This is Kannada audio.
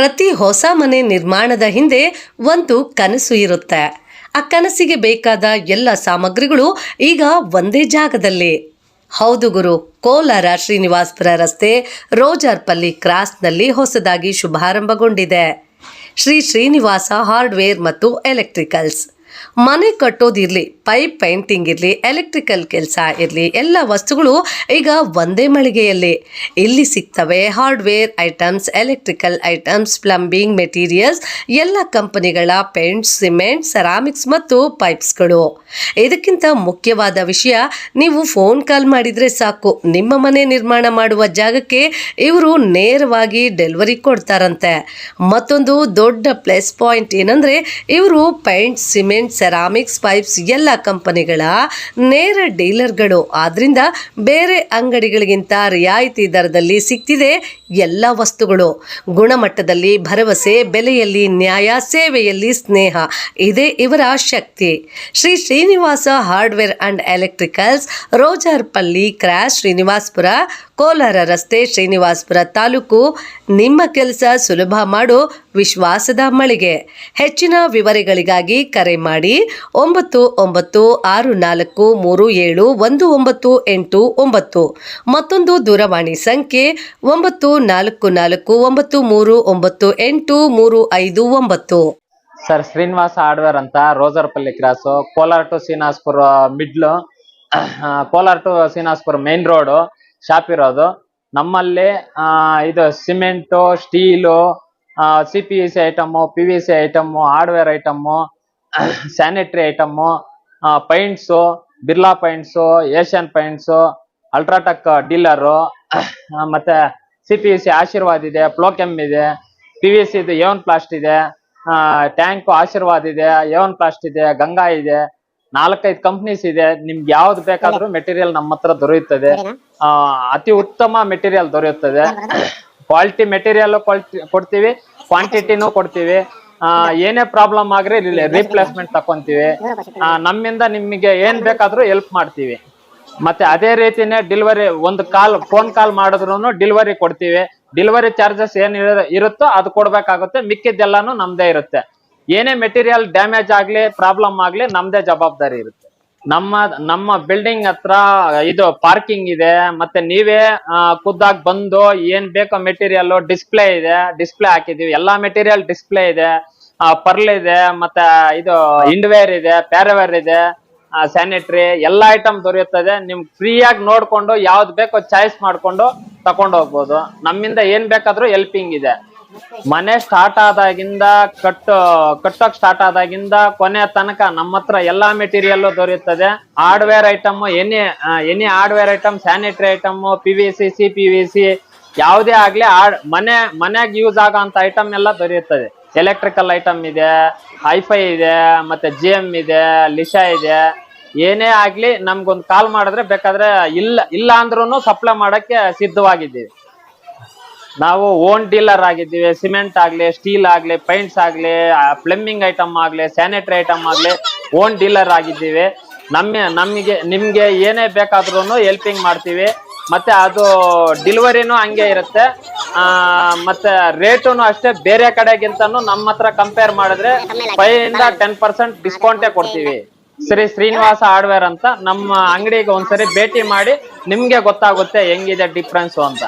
ಪ್ರತಿ ಹೊಸ ಮನೆ ನಿರ್ಮಾಣದ ಹಿಂದೆ ಒಂದು ಕನಸು ಇರುತ್ತೆ. ಆ ಕನಸಿಗೆ ಬೇಕಾದ ಎಲ್ಲ ಸಾಮಗ್ರಿಗಳು ಈಗ ಒಂದೇ ಜಾಗದಲ್ಲಿ. ಹೌದು ಗುರು, ಕೋಲಾರ ಶ್ರೀನಿವಾಸ್ಪುರ ರಸ್ತೆ ರೋಜಾರ್ಪಲ್ಲಿ ಕ್ರಾಸ್ನಲ್ಲಿ ಹೊಸದಾಗಿ ಶುಭಾರಂಭಗೊಂಡಿದೆ. ಶ್ರೀ ಶ್ರೀನಿವಾಸ ಹಾರ್ಡ್ವೇರ್ ಮತ್ತು ಎಲೆಕ್ಟ್ರಿಕಲ್ಸ್. ಮನೆ ಕಟ್ಟೋದಿರಲಿ ಪೈಪ್ ಪೇಂಟಿಂಗ್ ಇರಲಿ ಎಲೆಕ್ಟ್ರಿಕಲ್ ಕೆಲಸ ಇರಲಿ, ಎಲ್ಲ ವಸ್ತುಗಳು ಈಗ ಒಂದೇ ಮಳಿಗೆಯಲ್ಲಿ. ಇಲ್ಲಿ ಸಿಗ್ತವೆ hardware items electrical items plumbing materials ಎಲ್ಲ ಕಂಪನಿಗಳ ಪೇಂಟ್ ಸಿಮೆಂಟ್ ಸೆರಾಮಿಕ್ಸ್ ಮತ್ತು ಪೈಪ್ಸ್ಗಳು ಇದಕ್ಕಿಂತ ಮುಖ್ಯವಾದ ವಿಷಯ, ನೀವು ಫೋನ್ ಕಾಲ್ ಮಾಡಿದರೆ ಸಾಕು. ನಿಮ್ಮ ಮನೆ ನಿರ್ಮಾಣ ಮಾಡುವ ಜಾಗಕ್ಕೆ ಇವರು ನೇರವಾಗಿ ಡೆಲಿವರಿ ಕೊಡ್ತಾರಂತೆ. ಮತ್ತೊಂದು ದೊಡ್ಡ ಪ್ಲಸ್ ಪಾಯಿಂಟ್ ಏನಂದರೆ, ಇವರು ಪೇಂಟ್ ಸಿಮೆಂಟ್ ಸೆರಾಮಿಕ್ಸ್ ಪೈಪ್ಸ್ ಎಲ್ಲ ಕಂಪನಿಗಳ ನೇರ ಡೀಲರ್ಗಳು. ಆದ್ರಿಂದ ಬೇರೆ ಅಂಗಡಿಗಳಿಗಿಂತ ರಿಯಾಯಿತಿ ದರದಲ್ಲಿ ಸಿಗ್ತಿದೆ ಎಲ್ಲ ವಸ್ತುಗಳು. ಗುಣಮಟ್ಟದಲ್ಲಿ ಭರವಸೆ, ಬೆಲೆಯಲ್ಲಿ ನ್ಯಾಯ, ಸೇವೆಯಲ್ಲಿ ಸ್ನೇಹ. ಇದೇ ಇವರ ಶಕ್ತಿ. Shri Srinivasa hardware and electricals, Rojarpalli cross Srinivaspur, Kolar ರಸ್ತೆ ಶ್ರೀನಿವಾಸ್ಪುರ ತಾಲೂಕು. ನಿಮ್ಮ ಕೆಲಸ ಸುಲಭ ಮಾಡೋ ವಿಶ್ವಾಸದ ಮಳಿಗೆ. ಹೆಚ್ಚಿನ ವಿವರಗಳಿಗಾಗಿ ಕರೆ ಮಾಡಿ ಒಂಬತ್ತು ಒಂಬತ್ತು ಆರು ನಾಲ್ಕು ಮೂರು ಏಳು ಒಂದು ಒಂಬತ್ತು ಎಂಟು ಒಂಬತ್ತು. ಮತ್ತೊಂದು ದೂರವಾಣಿ ಸಂಖ್ಯೆ ಒಂಬತ್ತು ನಾಲ್ಕು ನಾಲ್ಕು ಒಂಬತ್ತು ಮೂರು ಒಂಬತ್ತು ಎಂಟು ಮೂರು ಐದು ಒಂಬತ್ತು. ಸರ್, ಶ್ರೀನಿವಾಸ ಹಾರ್ಡ್ವೇರ್ ಅಂತ Rojarpalli cross. Kolar to Srinivaspura middle. Kolar to Srinivaspura main road, shop ಇರೋದು. ನಮ್ಮಲ್ಲಿ ಇದು cement, steel C P C item P V C item hardware item sanitary item paints Birla paints Asian paints UltraTech dealer ಮತ್ತೆ ಸಿ ಪಿ ಸಿ ಆಶೀರ್ವಾದ್ ಇದೆ ಪ್ಲೋಕೆಮ್ ಇದೆ ಪಿ ವಿ ಸಿ ಇದು ಎವನ್ ಪ್ಲಾಸ್ಟ್ ಇದೆ ಟ್ಯಾಂಕ್ ಆಶೀರ್ವಾದ್ ಇದೆ ಯೋನ್ ಪ್ಲಾಸ್ಟ್ ಇದೆ ಗಂಗಾ ಇದೆ ನಾಲ್ಕೈದು ಕಂಪ್ನೀಸ್ ಇದೆ. ನಿಮ್ಗೆ ಯಾವ್ದು ಬೇಕಾದ್ರೂ ಮೆಟೀರಿಯಲ್ ನಮ್ಮ ಹತ್ರ ದೊರೆಯುತ್ತದೆ. ಅತಿ ಉತ್ತಮ ಮೆಟೀರಿಯಲ್ ದೊರೆಯುತ್ತದೆ. ಕ್ವಾಲಿಟಿ ಮೆಟೀರಿಯಲ್ ಕೊಡ್ತೀವಿ ಕ್ವಾಂಟಿಟಿನೂ ಕೊಡ್ತೀವಿ. ಏನೇ ಪ್ರಾಬ್ಲಮ್ ಆಗ್ರಿ ರೀಪ್ಲೇಸ್ಮೆಂಟ್ ತಕೊಂತೀವಿ. ನಮ್ಮಿಂದ ನಿಮಗೆ ಏನ್ ಬೇಕಾದ್ರೂ ಹೆಲ್ಪ್ ಮಾಡ್ತೀವಿ. ಮತ್ತೆ ಅದೇ ರೀತಿನೇ ಡಿಲಿವರಿ ಒಂದು ಕಾಲ್ ಫೋನ್ ಕಾಲ್ ಮಾಡಿದ್ರು ಡಿಲಿವರಿ ಕೊಡ್ತೀವಿ. ಡಿಲಿವರಿ ಚಾರ್ಜಸ್ ಏನ್ ಇರುತ್ತೋ ಅದು ಕೊಡ್ಬೇಕಾಗುತ್ತೆ. ಮಿಕ್ಕಿದ್ದೆಲ್ಲಾನು ನಮ್ದೇ ಇರುತ್ತೆ. ಏನೇ ಮೆಟೀರಿಯಲ್ ಡ್ಯಾಮೇಜ್ ಆಗ್ಲಿ ಪ್ರಾಬ್ಲಮ್ ಆಗ್ಲಿ, ನಮ್ದೇ ಜವಾಬ್ದಾರಿ ಇರುತ್ತೆ. ನಮ್ಮ ನಮ್ಮ ಬಿಲ್ಡಿಂಗ್ ಹತ್ರ ಇದು ಪಾರ್ಕಿಂಗ್ ಇದೆ, ಮತ್ತೆ ನೀವೇ ಖುದ್ದಾಗಿ ಬಂದು ಏನ್ ಬೇಕೋ ಮೆಟೀರಿಯಲ್ ಡಿಸ್ಪ್ಲೇ ಇದೆ ಡಿಸ್ಪ್ಲೇ ಹಾಕಿದೀವಿ ಎಲ್ಲಾ ಮೆಟೀರಿಯಲ್ ಡಿಸ್ಪ್ಲೇ ಇದೆ. ಪರ್ಲ್ ಇದೆ, ಮತ್ತೆ, ಇದು ಇಂಡ್ವೇರ್ ಇದೆ ಪ್ಯಾರವೇರ್ ಇದೆ ಸ್ಯಾನಿಟರಿ ಎಲ್ಲಾ ಐಟಮ್ ದೊರೆಯುತ್ತದೆ. ನಿಮ್ ಫ್ರೀಯಾಗಿ ನೋಡ್ಕೊಂಡು ಯಾವ್ದು ಬೇಕೋ ಚಾಯ್ಸ್ ಮಾಡ್ಕೊಂಡು ತಕೊಂಡ್ ಹೋಗ್ಬೋದು. ನಮ್ಮಿಂದ ಏನ್ ಬೇಕಾದ್ರೂ ಹೆಲ್ಪಿಂಗ್ ಇದೆ. ಮನೆ ಸ್ಟಾರ್ಟ್ ಆದಾಗಿಂದ ಕಟ್ಟು, ಕಟ್ಟೋಕ್ ಸ್ಟಾರ್ಟ್ ಆದಾಗಿಂದ ಕೊನೆ ತನಕ ನಮ್ಮ ಹತ್ರ ಎಲ್ಲಾ ಮೆಟೀರಿಯಲ್ ದೊರೆಯುತ್ತದೆ. Hardware item any any hardware item sanitary item P V C C P V C ಯಾವುದೇ ಆಗ್ಲಿ ಮನೆ, ಮನೆಗೆ ಯೂಸ್ ಆಗೋ ಐಟಮ್ ಎಲ್ಲ ದೊರೆಯುತ್ತದೆ. ಎಲೆಕ್ಟ್ರಿಕಲ್ ಐಟಮ್ ಇದೆ ಹೈಫೈ ಇದೆ, ಮತ್ತೆ ಜಿ ಎಂ ಇದೆ ಲಿಶಾ ಇದೆ. ಏನೇ ಆಗ್ಲಿ ನಮ್ಗೊಂದು ಕಾಲ್ ಮಾಡಿದ್ರೆ ಬೇಕಾದ್ರೆ ಇಲ್ಲ ಇಲ್ಲ ಅಂದ್ರೂ ಸಪ್ಲೈ ಮಾಡಕ್ಕೆ ಸಿದ್ಧವಾಗಿದ್ದೀವಿ. ನಾವು ಓನ್ ಡೀಲರ್ ಆಗಿದ್ದೀವಿ ಸಿಮೆಂಟ್ ಆಗ್ಲಿ ಸ್ಟೀಲ್ ಆಗ್ಲಿ ಪೈಂಟ್ಸ್ ಆಗ್ಲಿ ಪ್ಲಂಬಿಂಗ್ ಐಟಮ್ ಆಗ್ಲಿ ಸ್ಯಾನಿಟರಿ ಐಟಮ್ ಆಗ್ಲಿ ಓನ್ ಡೀಲರ್ ಆಗಿದ್ದೀವಿ. ನಮ್ಮ, ನಮಗೆ, ನಿಮ್ಗೆ ಏನೇ ಬೇಕಾದ್ರೂ ಹೆಲ್ಪಿಂಗ್ ಮಾಡ್ತೀವಿ. ಮತ್ತೆ ಅದು ಡಿಲಿವರಿನೂ ಹಂಗೆ ಇರುತ್ತೆ. ಮತ್ತೆ ರೇಟುನು ಅಷ್ಟೇ ಬೇರೆ ಕಡೆಗಿಂತನೂ ನಮ್ಮ ಹತ್ರ ಕಂಪೇರ್ ಮಾಡಿದ್ರೆ ಫೈವ್ ಇಂದ ಟೆನ್ ಪರ್ಸೆಂಟ್ ಡಿಸ್ಕೌಂಟೇ ಕೊಡ್ತೀವಿ. ಶ್ರೀ ಶ್ರೀನಿವಾಸ ಹಾರ್ಡ್ವೇರ್ ಅಂತ. ನಮ್ಮ ಅಂಗಡಿಗೆ ಒಂದ್ಸರಿ ಭೇಟಿ ಮಾಡಿ ನಿಮ್ಗೆ ಗೊತ್ತಾಗುತ್ತೆ ಹೆಂಗಿದೆ ಡಿಫ್ರೆನ್ಸು ಅಂತ.